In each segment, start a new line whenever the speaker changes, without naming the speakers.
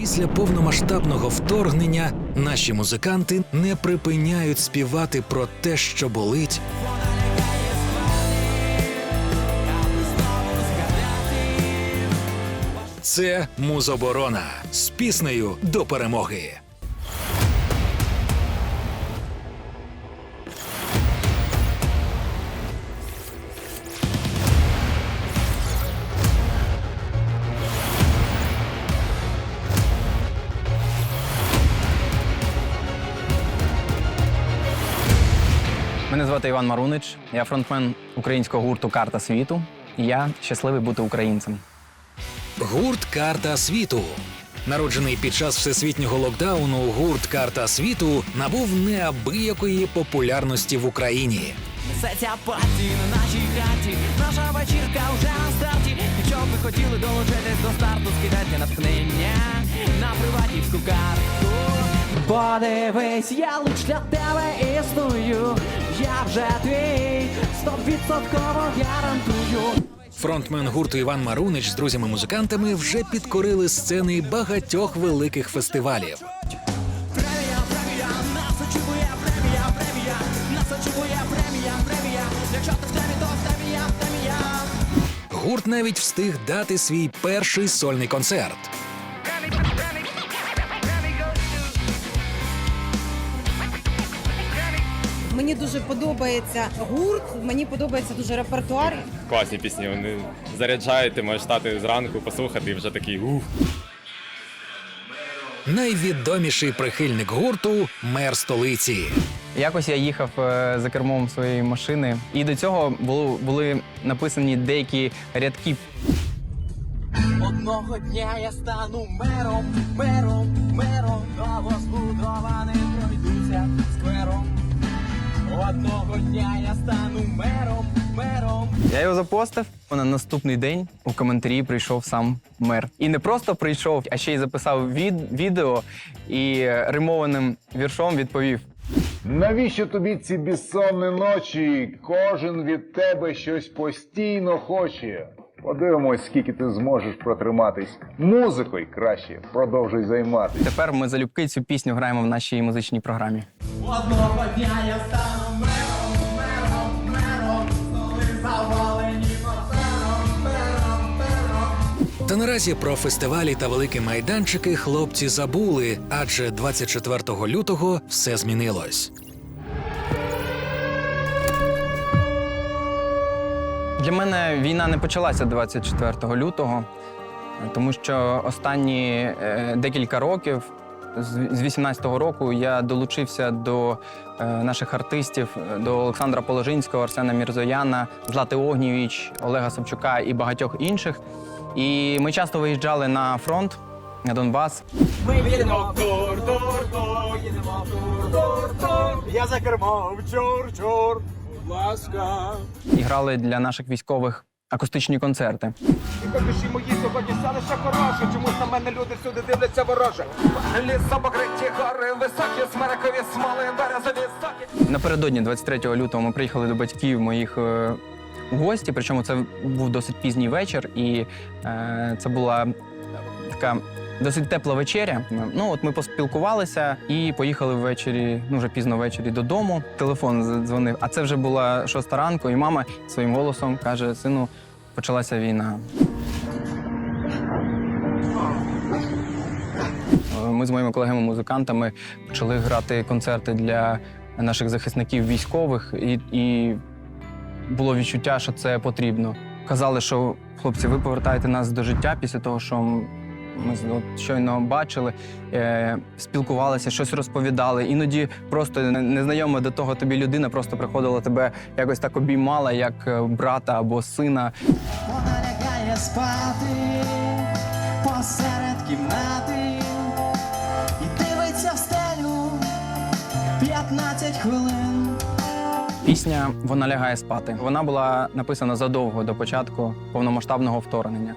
Після повномасштабного вторгнення наші музиканти не припиняють співати про те, що болить. Це музоборона з піснею до перемоги.
Звати Іван Марунич, я фронтмен українського гурту Карта світу. І я щасливий бути українцем.
Гурт Карта світу. Народжений під час всесвітнього локдауну, гурт Карта світу набув неабиякої популярності в Україні.
Несеться паті на нашій хаті, наша вечірка вже на старті. Якщо б ви хотіли долучитись до старту, скидайте натхнення на приватівську картку. Подивись, я лиш для тебе існую. Я вже твій, стовідсотково гарантую.
Фронтмен гурту Іван Марунич з друзями-музикантами вже підкорили сцени багатьох великих фестивалів. Гурт навіть встиг дати свій перший сольний концерт.
Мені дуже подобається гурт, мені подобається дуже репертуар.
класні пісні. Вони заряджають, ти можеш стати зранку, послухати і вже такий ух.
Найвідоміший прихильник гурту мер столиці.
Якось я їхав е, за кермом своєї машини, і до цього було, були написані деякі рядки.
Одного дня я стану мером, мером, мером,
запостив. На наступний день у коментарі прийшов сам мер. І не просто прийшов, а ще й записав від, відео і римованим віршом відповів:
Навіщо тобі ці безсонні ночі? Кожен від тебе щось постійно хоче. Подивимось, скільки ти зможеш протриматись. Музикою краще продовжуй займатися.
тепер ми залюбки цю пісню граємо в нашій музичній програмі.
Одного дня я стану
Та наразі про фестивалі та великі майданчики хлопці забули, адже 24 лютого все змінилось.
Для мене війна не почалася 24 лютого, тому що останні е, декілька років, з з 18-го року, я долучився до е, наших артистів, до Олександра Положинського, Арсена Мірзояна, Злати Огнєвіч, Олега Собчука і багатьох інших. І ми часто виїжджали на фронт, на Донбас.
Ми їдемо в тур, тур, тур, їдемо в тур, тур, тур. Я за кермом, чур, чур, будь ласка.
і грали для наших військових акустичні концерти.
Душі мої сьогодні селище хороше, чомусь на мене люди всюди дивляться вороже. Лісом покриті гори, високі, смерекові смоли, березові соки.
Напередодні 23 лютого ми приїхали до батьків моїх е, гості. Причому це був досить пізній вечір, і е, це була така досить тепла вечеря. Ну от ми поспілкувалися і поїхали ввечері, ну вже пізно ввечері додому. Телефон задзвонив. А це вже була шоста ранку, і мама своїм голосом каже: Сину, почалася війна. Ми з моїми колегами-музикантами почали грати концерти для наших захисників військових, і, і було відчуття, що це потрібно. Казали, що хлопці, ви повертаєте нас до життя після того, що ми от щойно бачили, е, спілкувалися, щось розповідали. Іноді просто не- незнайома до того тобі людина просто приходила тебе якось так обіймала, як е, брата або сина.
Вона лягає спати посеред кімнати
Пісня Вона лягає спати. Вона була написана задовго до початку повномасштабного вторгнення.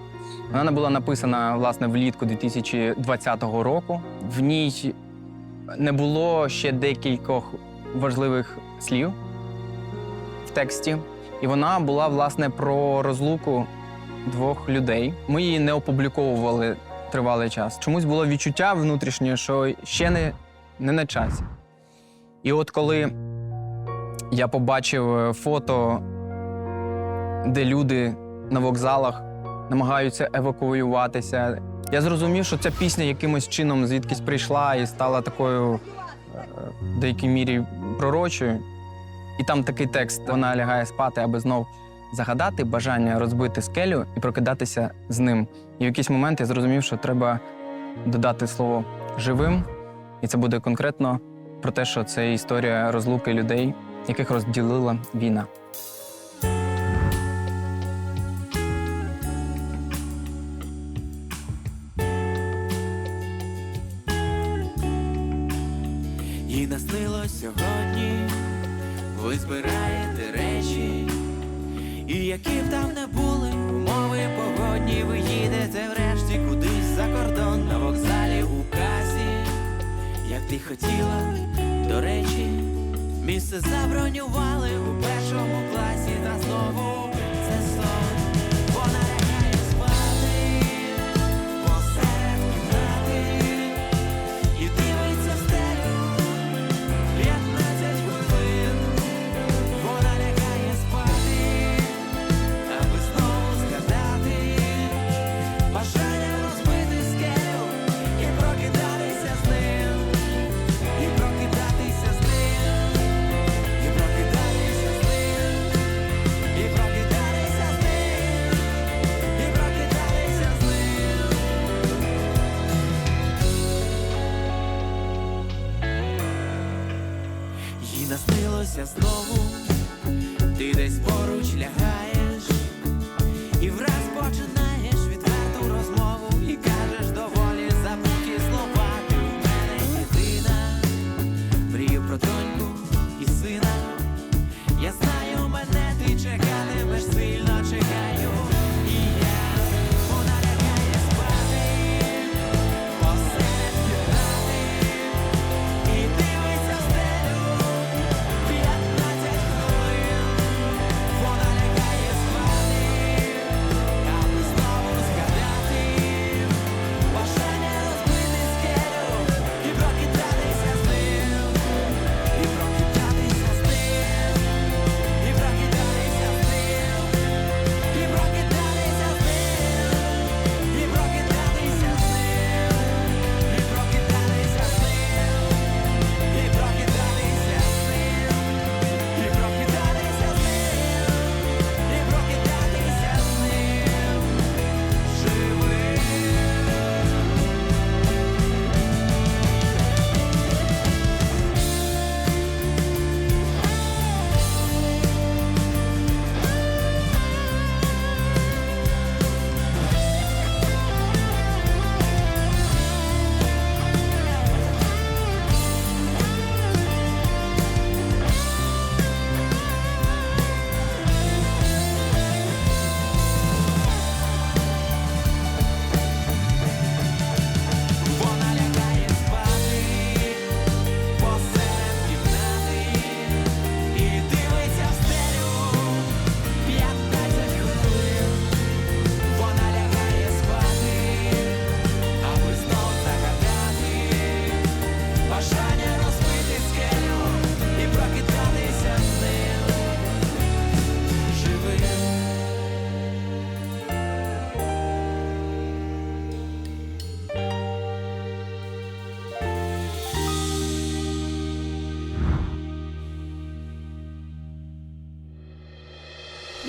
Вона була написана власне влітку 2020 року. В ній не було ще декількох важливих слів в тексті, і вона була власне про розлуку двох людей. Ми її не опубліковували тривалий час. Чомусь було відчуття внутрішнє, що ще не, не на часі. І от коли я побачив е, фото, де люди на вокзалах намагаються евакуюватися, я зрозумів, що ця пісня якимось чином звідкись прийшла і стала такою е, в деякій мірі пророчою. І там такий текст: вона лягає спати, аби знов загадати бажання розбити скелю і прокидатися з ним. І в якийсь момент я зрозумів, що треба додати слово живим, і це буде конкретно про те, що це історія розлуки людей, яких розділила війна.
І наснилось сьогодні, ви збираєте речі, і які б там не були умови погодні, ви їдете врешті кудись за кордон на вокзалі у касі, як ти хотіла, до речі, місце забронювали у першому класі, та знову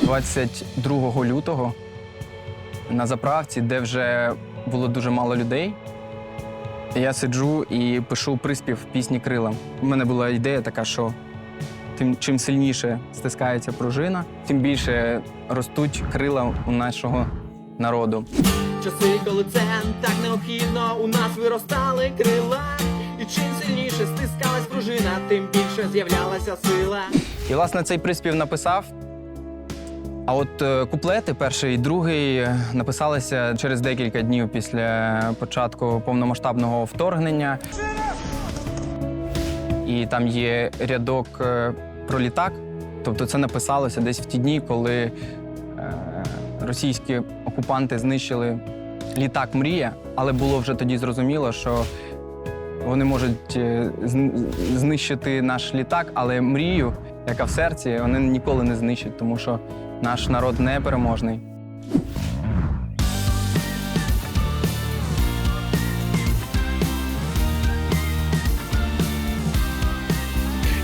22 лютого на заправці, де вже було дуже мало людей. Я сиджу і пишу приспів пісні Крила. У мене була ідея така, що тим чим сильніше стискається пружина, тим більше ростуть крила у нашого народу.
Часи, коли це так необхідно, у нас виростали крила. І чим сильніше стискалась пружина, тим більше з'являлася сила.
І, власне, цей приспів написав. А от е, куплети, перший і другий, е, написалися через декілька днів після початку повномасштабного вторгнення. І там є рядок е, про літак. Тобто це написалося десь в ті дні, коли російські окупанти знищили літак мрія, але було вже тоді зрозуміло, що вони можуть знищити наш літак, але мрію, яка в серці, вони ніколи не знищать, тому що наш народ непереможний.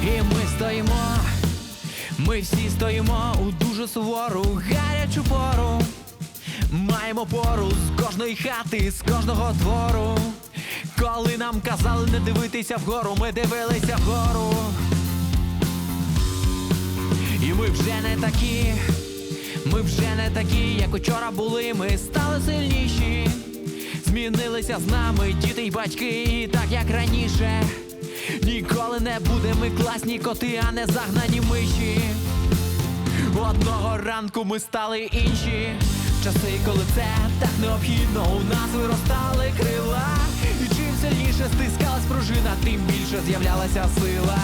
І ми стоїмо, ми всі стоїмо у дуже сувору, гарячу пору. Маємо пору з кожної хати, з кожного двору. Коли нам казали не дивитися вгору, ми дивилися вгору. І ми вже не такі, ми вже не такі, як учора були, ми стали сильніші. Змінилися з нами діти й батьки, і так як раніше. Ніколи не будемо ми класні коти, а не загнані миші. Одного ранку ми стали інші. Часи, коли це так необхідно, у нас виростали крила. І чим сильніше стискалась пружина, тим більше з'являлася сила.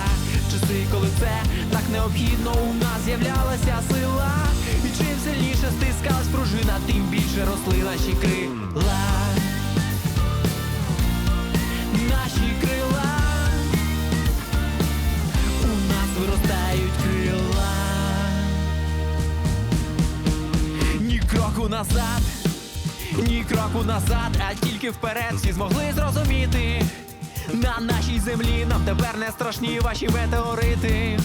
Часи, коли це так необхідно, у нас з'являлася більше наші крила. Наші крила. У нас виростають крила. Ні кроку назад, ні кроку назад, а тільки вперед всі змогли зрозуміти. На нашій землі нам тепер не страшні ваші метеорити.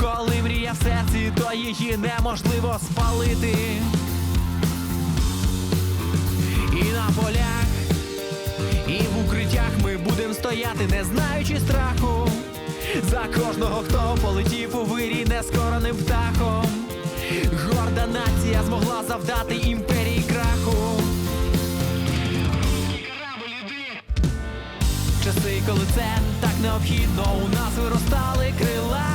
Коли мрія в серці, то її неможливо спалити. Полях, і в укриттях ми будемо стояти, не знаючи страху. За кожного, хто полетів у вирій нескороним птахом. Горда нація змогла завдати імперії краху. Часи, коли це так необхідно, у нас виростали крила.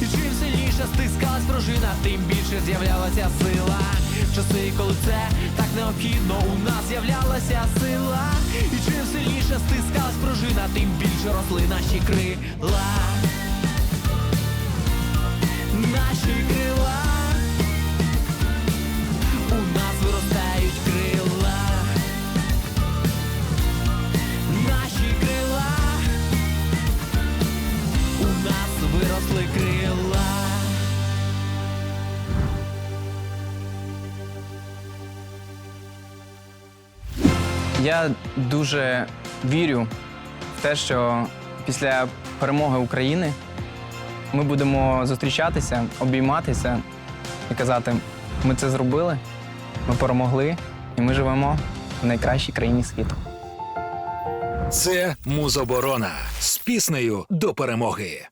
І чим сильніше стискалась пружина, тим більше з'являлася сила. Часи, коли це так необхідно, у нас з'являлася сила. І чим сильніше стискалась пружина, тим більше росли наші крила. Наші крила.
Дуже вірю в те, що після перемоги України ми будемо зустрічатися, обійматися і казати: ми це зробили, ми перемогли, і ми живемо в найкращій країні світу.
Це Музоборона з піснею до перемоги.